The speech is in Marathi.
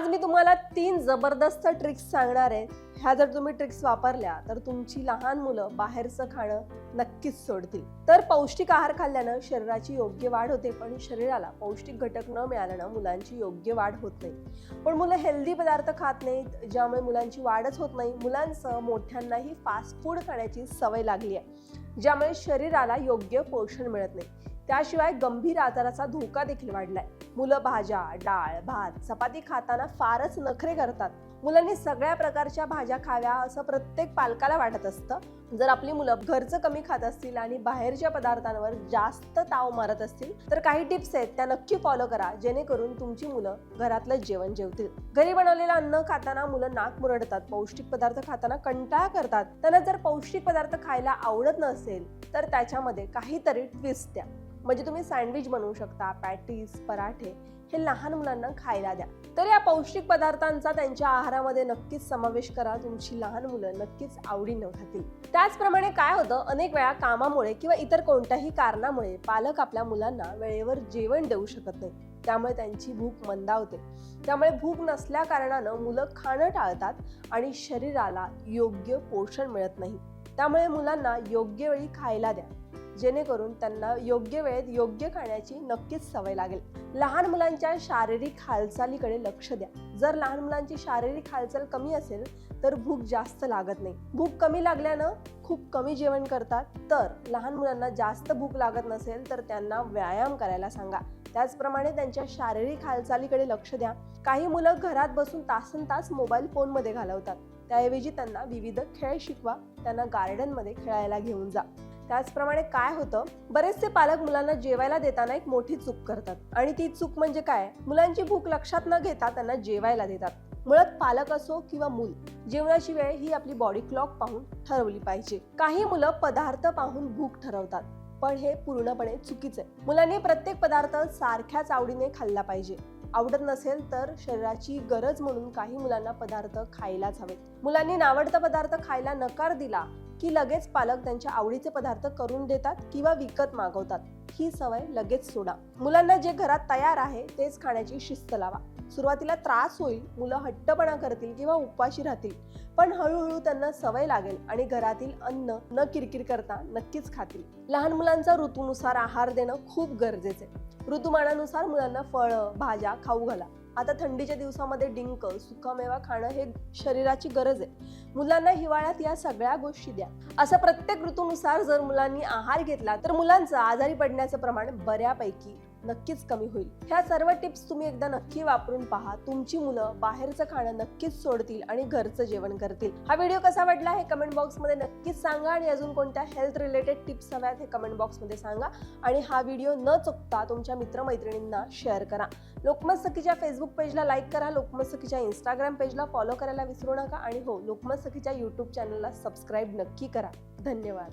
आज मी तुम्हाला तीन जबरदस्त ट्रिक्स सांगणार आहे. ह्या जर तुम्ही ट्रिक्स वापरल्या तर तुमची लहान मुलं बाहेरचं खाणं नक्कीच सोडतील. तर पौष्टिक आहार खाल्ल्यानं शरीराची योग्य वाढ होते पण शरीराला पौष्टिक घटक न मिळाल्यानं मुलांची योग्य वाढ होत नाही. पण मुलं हेल्दी पदार्थ खात नाहीत ज्यामुळे मुलांची वाढच होत नाही. मुलांसह मोठ्यांनाही फास्ट फूड खाण्याची सवय लागली आहे ज्यामुळे शरीराला योग्य पोषण मिळत नाही. त्याशिवाय गंभीर आजाराचा धोका देखील वाढलाय. मुलं भाज्या डाळ भात चपाती खाताना फारच नखरे करतात. मुलांनी सगळ्या प्रकारच्या भाज्या खाव्या असं प्रत्येक पालकाला वाटत असतं. जर आपली मुलं घरचं कमी खात असतील आणि बाहेरच्या पदार्थांवर जास्त ताव मारत असतील तर काही टिप्स आहेत त्या नक्की फॉलो करा. जेणेकरून तुमची मुलं घरातलं जेवण जेवतील. घरी बनवलेलं अन्न खाताना मुलं नाक मुरडतात पौष्टिक पदार्थ खाताना कंटाळा करतात. त्यांना जर पौष्टिक पदार्थ खायला आवडत नसेल तर त्याच्यामध्ये काहीतरी ट्विस्ट द्या. म्हणजे तुम्ही सँडविच बनवू शकता पॅटीस पराठे हे लहान मुलांना खायला द्या. तर या पौष्टिक पदार्थांचा त्यांच्या आहारामध्ये नक्कीच समावेश करा. तुमची लहान मुलं नक्कीच आवडीनं खातील. त्याचप्रमाणे काय होतं? अनेक वेळा कामामुळे किंवा इतर कोणत्याही कारणामुळे पालक आपल्या मुलांना वेळेवर जेवण देऊ शकत नाही त्यामुळे त्यांची भूक मंदावते. त्यामुळे भूक नसल्या कारणानं मुलं खाणं टाळतात आणि शरीराला योग्य पोषण मिळत नाही. त्यामुळे मुलांना योग्य वेळी खायला द्या. जेणेकरून त्यांना योग्य वेळेत योग्य खाण्याची नक्कीच सवय लागेल. लहान मुलांच्या शारीरिक हालचालीकडे लक्ष द्या. जर लहान मुलांची शारीरिक हालचाल कमी असेल तर भूक जास्त लागत नाही. भूक कमी लागल्यानं खूप कमी जेवण करतात. तर लहान मुलांना जास्त भूक लागत नसेल तर त्यांना व्यायाम करायला सांगा. त्याचप्रमाणे त्यांच्या शारीरिक हालचालीकडे लक्ष द्या. काही मुलं घरात बसून तासन तास मोबाईल फोनमध्ये घालवतात. त्याऐवजी त्यांना विविध खेळ शिकवा. त्यांना गार्डनमध्ये खेळायला घेऊन जा. त्याचप्रमाणे काय होतं? बरेचसे पालक मुलांना जेवायला देताना एक मोठी चूक करतात. आणि ती चूक म्हणजे काय? मुलांची भूक लक्षात न घेता त्यांना जेवायला देतात. मुळात पालक असो किंवा मूल जेवणाची वेळ ही आपली बॉडी क्लॉक पाहून ठरवली पाहिजे. काही मुलं पदार्थ पाहून भूक ठरवतात. पण हे पूर्णपणे चुकीचं आहे. मुलांनी प्रत्येक पदार्थ सारख्याच आवडीने खाल्ला पाहिजे. आवडत नसेल तर शरीराची गरज म्हणून काही मुलांना पदार्थ खायलाच हवेत. मुलांनी नावडता पदार्थ खायला नकार दिला की लगेच पालक त्यांच्या आवडीचे पदार्थ करून देतात किंवा विकत मागवतात. ही सवय लगेच सोडा. मुलांना जे घरात तयार आहे तेच खाण्याची शिस्त लावा. सुरुवातीला त्रास होईल मुलं हट्टपणा करतील किंवा उपाशी राहतील. पण हळूहळू त्यांना सवय लागेल आणि घरातील अन्न न किरकिर करता नक्कीच खातील. लहान मुलांचा ऋतूनुसार आहार देणं खूप गरजेचं आहे. ऋतुमानानुसार मुलांना फळं भाज्या खाऊ घाला. आता थंडीच्या दिवसामध्ये डिंक सुकामेवा खाणं हे शरीराची गरज आहे. मुलांना हिवाळ्यात या सगळ्या गोष्टी द्या. असं प्रत्येक ऋतूनुसार जर मुलांनी आहार घेतला तर मुलांचं आजारी पडण्याचं प्रमाण बऱ्यापैकी नक्कीच कमी होईल. ह्या सर्व टिप्स तुम्ही एकदा नक्की वापरून पहा. तुमची मुलं बाहेरचं खाणं नक्कीच सोडतील आणि घरचं जेवण करतील. हा व्हिडिओ कसा वाटला हे कमेंट बॉक्समध्ये नक्कीच सांगा आणि अजून कोणत्या हेल्थ रिलेटेड टिप्स हव्यात हे कमेंट बॉक्समध्ये सांगा. आणि हा व्हिडिओ न चुकता तुमच्या मित्रमैत्रिणींना शेअर करा. लोकमत सखीच्या फेसबुक पेजला लाईक करा. लोकमत सखीच्या इंस्टाग्राम पेजला फॉलो करायला विसरू नका. आणि हो लोकमत सखीच्या यूट्यूब चॅनलला सबस्क्राईब नक्की करा. धन्यवाद.